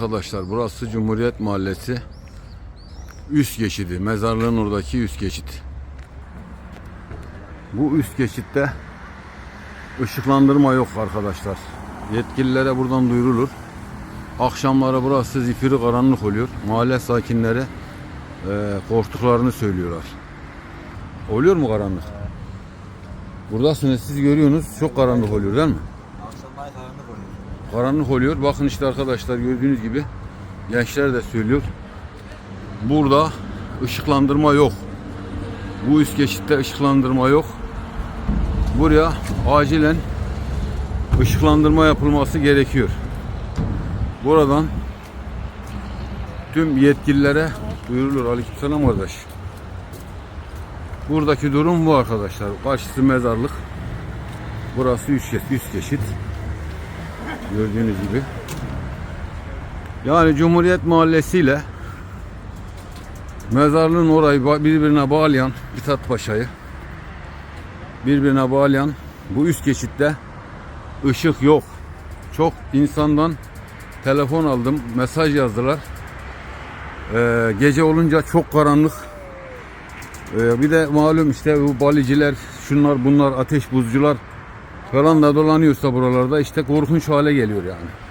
Arkadaşlar burası Cumhuriyet Mahallesi üst geçidi. Mezarlığın oradaki üst geçit. Bu üst geçitte ışıklandırma yok arkadaşlar. Yetkililere buradan duyurulur. Akşamları burası zifiri karanlık oluyor. Mahalle sakinleri e, korktuklarını söylüyorlar. Oluyor mu karanlık? Buradasınız siz görüyorsunuz çok karanlık oluyor değil mi? Karanlık oluyor. Bakın işte arkadaşlar gördüğünüz gibi gençler de söylüyor. Burada ışıklandırma yok. Bu üst geçitte ışıklandırma yok. Buraya acilen ışıklandırma yapılması gerekiyor. Buradan tüm yetkililere duyurulur. Aleykümselam kardeş. Buradaki durum bu arkadaşlar. Karşısı mezarlık. Burası üst geçit. Üst geçit. Gördüğünüz gibi. Yani Cumhuriyet Mahallesi ile mezarlığın orayı birbirine bağlayan İthat Paşa'yı birbirine bağlayan bu üst geçitte ışık yok. Çok insandan telefon aldım, mesaj yazdılar. Ee, gece olunca çok karanlık. Ee, bir de malum işte bu baliciler, şunlar bunlar, ateş buzcular falan da dolanıyorsa buralarda işte korkunç hale geliyor yani.